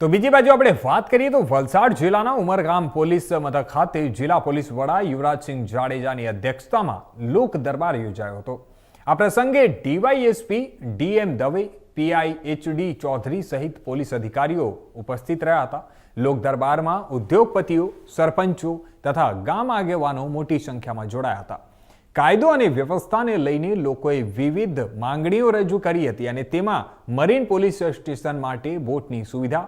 તો બીજી બાજુ આપણે વાત કરીએ તો વલસાડ જિલ્લાના ઉમરગામ પોલીસ મથક ખાતે જિલ્લા પોલીસ વડા યુવરાજસિંહ જાડેજાની અધ્યક્ષતામાં લોક દરબાર યોજાયો હતો. આ પ્રસંગે DYSP DM Dave PI HD Chaudhary સહિત પોલીસ અધિકારીઓ ઉપસ્થિત રહ્યા હતા. લોક દરબારમાં ઉદ્યોગપતિઓ, સરપંચો તથા ગામ આગેવાનો મોટી સંખ્યામાં જોડાયા હતા. કાયદો અને વ્યવસ્થાને લઈને લોકોએ વિવિધ માંગણીઓ રજૂ કરી હતી અને તેમાં મરીન પોલીસ સ્ટેશન માટે બોટની સુવિધા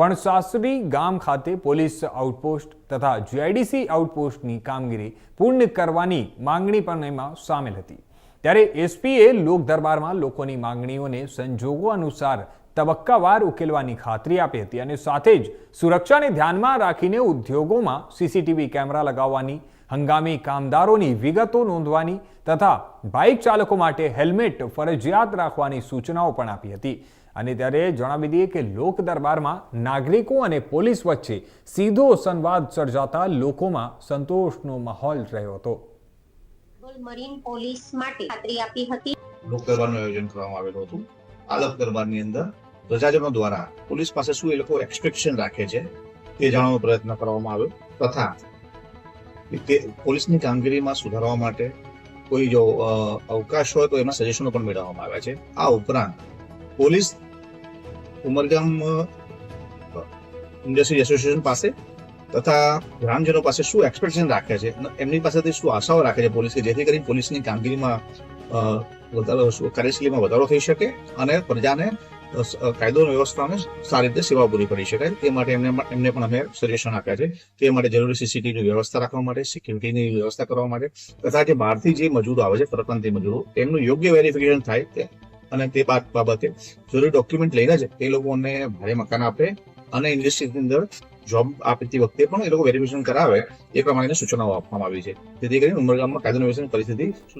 ફણસાસરી ગામ ખાતે પોલીસ આઉટપોસ્ટ તથા જીઆઈડીસી આઉટપોસ્ટની કામગીરી પૂર્ણ કરવાની માંગણી પણ એમાં સામેલ હતી. ત્યારે એસપીએ લોક દરબારમાં લોકોની માંગણીઓને સંજોગો અનુસાર તબક્કાવાર ઉકેલવાની ખાતરી આપી હતી અને સાથે જ સુરક્ષાને ધ્યાનમાં રાખીને ઉદ્યોગોમાં સીસીટીવી કેમેરા લગાવવાની હંગામી કામદારોની વિગતો નોંધવાની તથા બાઇક ચાલકો માટે હેલ્મેટ ફરજિયાત રાખવાની સૂચનાઓ પણ આપી હતી. અને ત્યારે જણાવી દઈએ કે લોક દરબારમાં નાગરિકો અને પોલીસ વચ્ચે સીધો સંવાદ સર્જાતા લોકોમાં સંતોષનો માહોલ રહ્યો હતો. મરીન પોલીસ માટે ખાતરી આપી હતી. લોક દરબારનું આયોજન કરવામાં આવેલું હતું. આ લોક દરબારની અંદર પ્રજાજનો દ્વારા પોલીસ પાસે શું એ લોકો એક્સપેક્શન રાખે છે તે જાણવાનો પ્રયત્ન કરવામાં આવ્યો તથા પોલીસની કામગીરીમાં સુધારવા માટે કોઈ જો અવકાશ હોય તો એમાં સજેશનો પણ મેળવવામાં આવ્યા છે. આ ઉપરાંત પોલીસ ઉમરગામ ઇન્ડસ્ટ્રી એસોસિએશન પાસે તથા ગ્રામજનો પાસે શું એક્સપેક્ટેશન રાખે છે એમની પાસેથી શું આશાઓ રાખે છે પોલીસ કે જેથી કરીને પોલીસની કામગીરીમાં વધારો કાર્યશૈલીમાં વધારો થઈ શકે અને પ્રજાને કાયદો વ્યવસ્થાને સારી રીતે સેવા પૂરી કરી શકાય. તે માટે એમને એમને પણ અમે સજેશન આપ્યા છે તે માટે જરૂરી સીસીટીવીની વ્યવસ્થા રાખવા માટે સિક્યુરિટીની વ્યવસ્થા કરવા માટે, તથા જે બહારથી જે મજૂરો આવે છે પરપ્રાંતીય મજૂરો, તેમનું યોગ્ય વેરિફિકેશન થાય તે અને તે બાબતે જરૂરી ડોક્યુમેન્ટ લઈને જ એ લોકોને ભારે મકાન આપે અને ઇન્ડસ્ટ્રીની અંદર જોબ આપતી વખતે પણ એ લોકો વેરિફિકેશન કરાવે એ પ્રમાણેની સૂચનાઓ આપવામાં આવી છે. જેથી કરીને ઉમરગામમાં કાયદો વ્યવસ્થાની પરિસ્થિતિ